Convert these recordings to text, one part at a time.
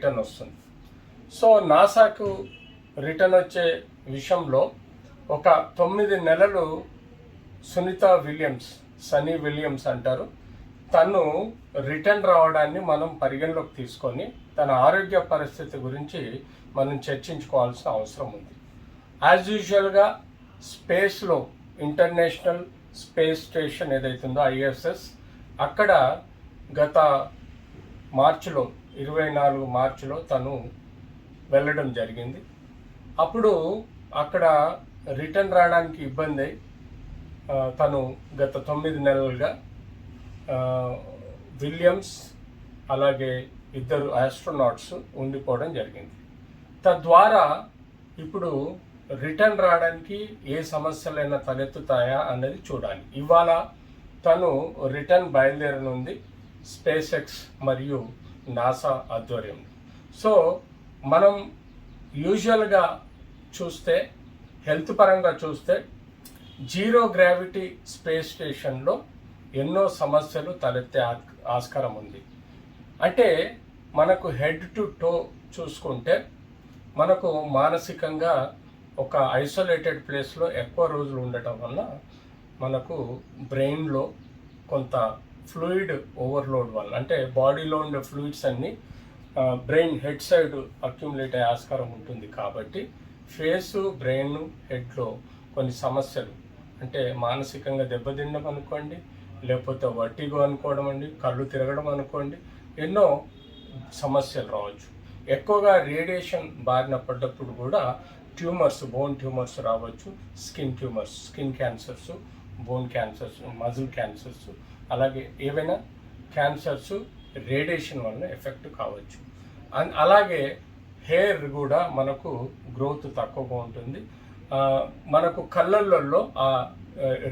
Return వస్తుంది. So నాసాకు return వచ్చే విషయంలో ఒక తొమ్మిది నెలలు సునీత విలియమ్స్ సనీ విలియమ్స్ అంటారు. తను రిటర్న్ రావడాన్ని మనం పరిగణలోకి తీసుకొని తన ఆరోగ్య పరిస్థితి గురించి మనం చర్చించుకోవాల్సిన అవసరం ఉంది. యాజ్ యూజువల్గా స్పేస్లో ఇంటర్నేషనల్ స్పేస్ స్టేషన్ ఏదైతుందో ఐఎస్ఎస్ అక్కడ గత మార్చిలో ఇరవై నాలుగు మార్చిలో తను వెళ్ళడం జరిగింది. అప్పుడు అక్కడ రిటర్న్ రావడానికి ఇబ్బంది అయి తను గత తొమ్మిది నెలలుగా విలియమ్స్ అలాగే ఇద్దరు ఆస్ట్రోనాట్స్ ఉండిపోవడం జరిగింది. తద్వారా ఇప్పుడు రిటర్న్ రావడానికి ఏ సమస్యలైనా తలెత్తుతాయా అన్నది చూడాలి. ఇవాళ తను రిటర్న్ బయలుదేరనుంది. స్పేస్ ఎక్స్ మరియు నాసా ఆధ్వర్యంలో సో మనం యూజువల్గా చూస్తే హెల్త్ పరంగా చూస్తే జీరో గ్రావిటీ స్పేస్ స్టేషన్లో ఎన్నో సమస్యలు తలెత్తే ఆస్కారం ఉంది. అంటే మనకు హెడ్ టు టో చూసుకుంటే మనకు మానసికంగా ఒక ఐసోలేటెడ్ ప్లేస్లో ఎక్కువ రోజులు ఉండటం వల్ల మనకు బ్రెయిన్లో కొంత ఫ్లూయిడ్ ఓవర్లోడ్ వల్ల అంటే బాడీలో ఉండే ఫ్లూయిడ్స్ అన్నీ బ్రెయిన్ హెడ్ సైడ్ అక్యుములేట్ అయ్యే ఆస్కారం ఉంటుంది కాబట్టి ఫేసు బ్రెయిన్ హెడ్లో కొన్ని సమస్యలు అంటే మానసికంగా దెబ్బతినడం అనుకోండి లేకపోతే వట్టిగో అనుకోవడం అండి కళ్ళు తిరగడం అనుకోండి ఎన్నో సమస్యలు రావచ్చు. ఎక్కువగా రేడియేషన్ బారిన పడ్డప్పుడు కూడా ట్యూమర్స్ బోన్ ట్యూమర్స్ రావచ్చు skin tumours skin cancers bone cancers muscle cancers అలాగే ఏవైనా క్యాన్సర్స్ రేడియేషన్ వలన ఎఫెక్ట్ కావచ్చు. అండ్ అలాగే హెయిర్ కూడా మనకు గ్రోత్ తక్కువగా ఉంటుంది. మనకు కళ్ళల్లో ఆ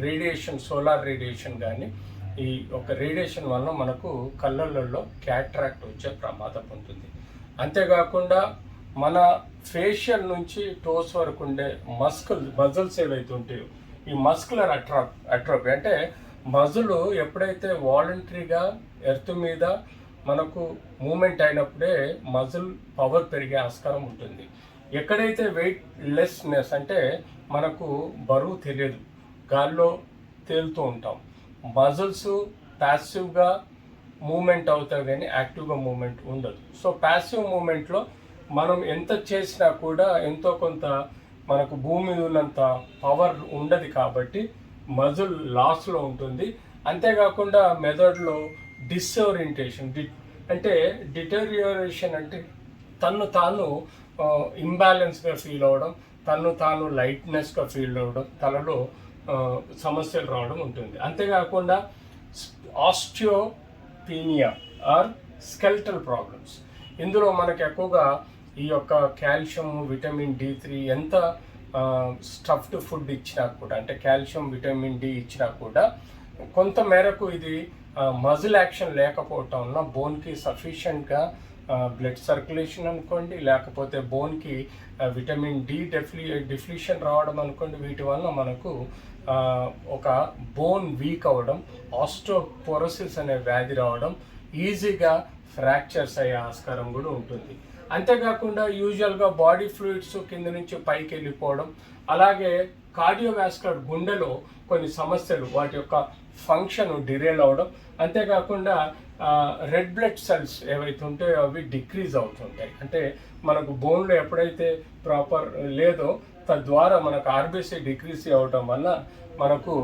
రేడియేషన్ సోలార్ రేడియేషన్ కానీ ఈ ఒక రేడియేషన్ వలన మనకు కళ్ళల్లో క్యాట్రాక్ట్ వచ్చే ప్రమాదం ఉంటుంది. అంతేకాకుండా మన ఫేషియల్ నుంచి టోస్ వరకు ఉండే మస్కుల్ మజిల్స్ ఏవైతే ఉంటాయో ఈ మస్కులర్ అట్రా అట్రోపీ అంటే మజులు ఎప్పుడైతే వాలంటరీగా ఎర్త్ మీద మనకు మూమెంట్ అయినప్పుడే మజిల్ పవర్ పెరిగే ఆస్కారం ఉంటుంది. ఎక్కడైతే వెయిట్ లెస్నెస్ అంటే మనకు బరువు తెలియదు గాల్లో తేలుతూ ఉంటాం. మజిల్స్ ప్యాసివ్గా మూమెంట్ అవుతాయి కానీ యాక్టివ్గా మూమెంట్ ఉండదు. సో ప్యాసివ్ మూమెంట్లో మనం ఎంత చేసినా కూడా ఎంతో కొంత మనకు భూమి ఉన్నంత పవర్ ఉండదు కాబట్టి మజిల్ లాస్లో ఉంటుంది. అంతేకాకుండా మెథడ్లో డిస్ఓరియంటేషన్ డి అంటే డిటోరియోరేషన్ అంటే తను తాను ఇంబ్యాలెన్స్గా ఫీల్ అవ్వడం తను తాను లైట్నెస్గా ఫీల్ అవ్వడం తలలో సమస్యలు రావడం ఉంటుంది. అంతేకాకుండా ఆస్టియోపీనియా ఆర్ స్కెల్టల్ ప్రాబ్లమ్స్. ఇందులో మనకు ఎక్కువగా ఈ యొక్క కాల్షియం విటమిన్ డి త్రీ ఎంత స్టఫ్డ్ ఫుడ్ ఇచ్చినా కూడా అంటే కాల్షియం విటమిన్ డి ఇచ్చినా కూడా కొంత మేరకు ఇది మజిల్ యాక్షన్ లేకపోవటం వలన బోన్కి సఫిషియెంట్గా బ్లడ్ సర్క్యులేషన్ అనుకోండి లేకపోతే బోన్కి విటమిన్ డి డెఫ్లి డిఫ్లిషన్ రావడం అనుకోండి వీటి వల్ల మనకు ఒక బోన్ వీక్ అవ్వడం ఆస్టోపోరోసిస్ అనే వ్యాధి రావడం ఈజీగా ఫ్రాక్చర్స్ అయ్యే ఆస్కారం కూడా ఉంటుంది. అంతేకాకుండా యూజువల్గా బాడీ ఫ్లూయిడ్స్ కింద నుంచి పైకి వెళ్ళిపోవడం అలాగే కార్డియోవాస్కులర్ గుండెలో కొన్ని సమస్యలు వాటి యొక్క ఫంక్షన్ డిరేల్ అవ్వడం అంతేకాకుండా రెడ్ బ్లడ్ సెల్స్ ఏవైతే ఉంటాయో అవి డిక్రీజ్ అవుతుంటాయి. అంటే మనకు బోన్లో ఎప్పుడైతే ప్రాపర్ లేదో తద్వారా మనకు ఆర్బీసీ డిక్రీజ్ అవడం వల్ల మనకు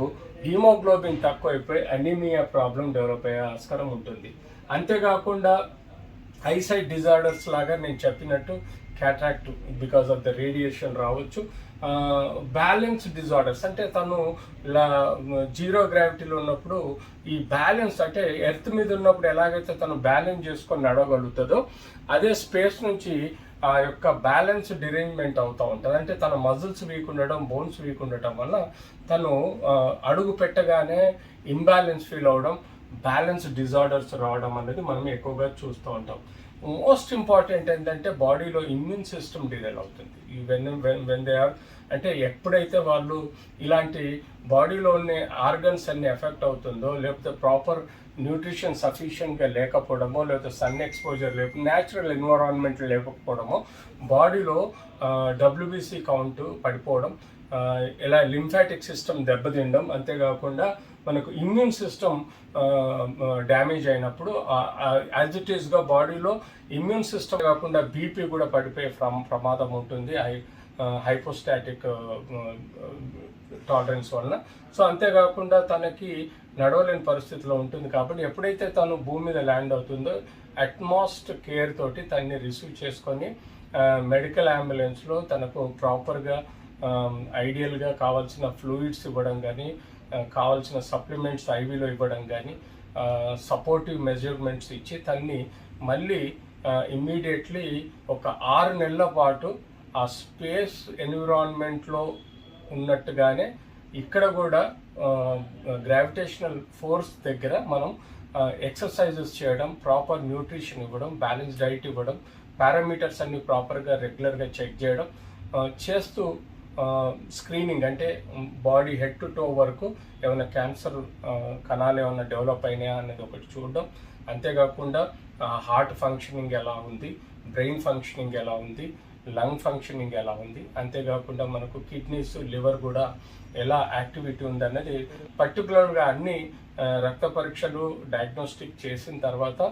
హీమోగ్లోబిన్ తక్కువైపోయి అనీమియా ప్రాబ్లం డెవలప్ అయ్యే ఆస్కారం ఉంటుంది. అంతేకాకుండా ఐసైట్ డిజార్డర్స్ లాగా నేను చెప్పినట్టు cataract because of the radiation రావచ్చు. బ్యాలెన్స్ డిజార్డర్స్ అంటే తను జీరో గ్రావిటీలో ఉన్నప్పుడు ఈ బ్యాలెన్స్ అంటే ఎర్త్ మీద ఉన్నప్పుడు ఎలాగైతే తను బ్యాలెన్స్ చేసుకొని నడవగలుగుతుందో అదే స్పేస్ నుంచి ఆ యొక్క బ్యాలెన్స్ డిరేంజ్మెంట్ అవుతూ ఉంటుంది. అంటే తన మజిల్స్ వీక్ ఉండడం బోన్స్ వీక్ ఉండటం వల్ల తను అడుగు పెట్టగానే ఇంబ్యాలెన్స్ ఫీల్ అవ్వడం బ్యాలెన్స్ డిజార్డర్స్ రావడం అనేది మనం ఎక్కువగా చూస్తూ ఉంటాం. మోస్ట్ ఇంపార్టెంట్ ఏంటంటే బాడీలో ఇమ్యూన్ సిస్టమ్ డిజైన్ అవుతుంది. ఈ వెన్ వెన్ దే ఆర్ అంటే ఎప్పుడైతే వాళ్ళు ఇలాంటి బాడీలో ఉన్న ఆర్గన్స్ అన్ని ఎఫెక్ట్ అవుతుందో లేకపోతే ప్రాపర్ న్యూట్రిషన్ సఫిషియెంట్గా లేకపోవడమో లేకపోతే సన్ ఎక్స్పోజర్ లేక న్యాచురల్ ఎన్విరాన్మెంట్ లేకపోవడమో బాడీలో డబ్ల్యూబీసీ కౌంట్ పడిపోవడం ఇలా లింఫాటిక్ సిస్టమ్ దెబ్బతినడం అంతేకాకుండా మనకు ఇమ్యూన్ సిస్టమ్ డ్యామేజ్ అయినప్పుడు యాజ్ ఇట్ ఈస్గా బాడీలో ఇమ్యూన్ సిస్టమ్ కాకుండా బీపీ కూడా పడిపోయే ప్రమ ప్రమాదం ఉంటుంది హై హైపోస్టాటిక్ టాలరెన్స్ వలన. సో అంతేకాకుండా తనకి నడవలేని పరిస్థితిలో ఉంటుంది కాబట్టి ఎప్పుడైతే తను భూమి మీద ల్యాండ్ అవుతుందో అట్మాస్ట్ కేర్ తోటి తన్ని రిసీవ్ చేసుకొని మెడికల్ అంబులెన్స్లో తనకు ప్రాపర్గా ఐడియల్గా కావాల్సిన ఫ్లూయిడ్స్ ఇవ్వడం కానీ కావాల్సిన సప్లిమెంట్స్ ఐవీలో ఇవ్వడం కానీ సపోర్టివ్ మెజర్మెంట్స్ ఇచ్చి తన్ని మళ్ళీ ఇమ్మీడియట్లీ ఒక ఆరు నెలల పాటు ఆ స్పేస్ ఎన్విరాన్మెంట్లో ఉన్నట్టుగానే ఇక్కడ కూడా గ్రావిటేషనల్ ఫోర్స్ దగ్గర మనం ఎక్సర్సైజెస్ చేయడం ప్రాపర్ న్యూట్రిషన్ ఇవ్వడం బ్యాలెన్స్ డైట్ ఇవ్వడం పారామీటర్స్ అన్ని ప్రాపర్గా రెగ్యులర్గా చెక్ చేయడం చేస్తూ స్క్రీనింగ్ అంటే బాడీ హెడ్ టు టో వరకు ఏమైనా క్యాన్సర్ కణాలు ఏమైనా డెవలప్ అయినాయా అనేది ఒకటి చూడడం. అంతేకాకుండా హార్ట్ ఫంక్షనింగ్ ఎలా ఉంది బ్రెయిన్ ఫంక్షనింగ్ ఎలా ఉంది లంగ్ ఫంక్షనింగ్ ఎలా ఉంది అంతేకాకుండా మనకు కిడ్నీస్ లివర్ కూడా ఎలా యాక్టివిటీ ఉందన్నది పర్టికులర్గా అన్ని రక్త పరీక్షలు డయాగ్నోస్టిక్ చేసిన తర్వాత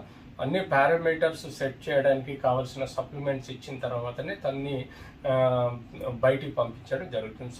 అన్ని పారామీటర్స్ సెట్ చేయడానికి కావాల్సిన సప్లిమెంట్స్ ఇచ్చిన తర్వాతనే తన్ని ఆ, బయటికి పంపించడం జరుగుతుంది.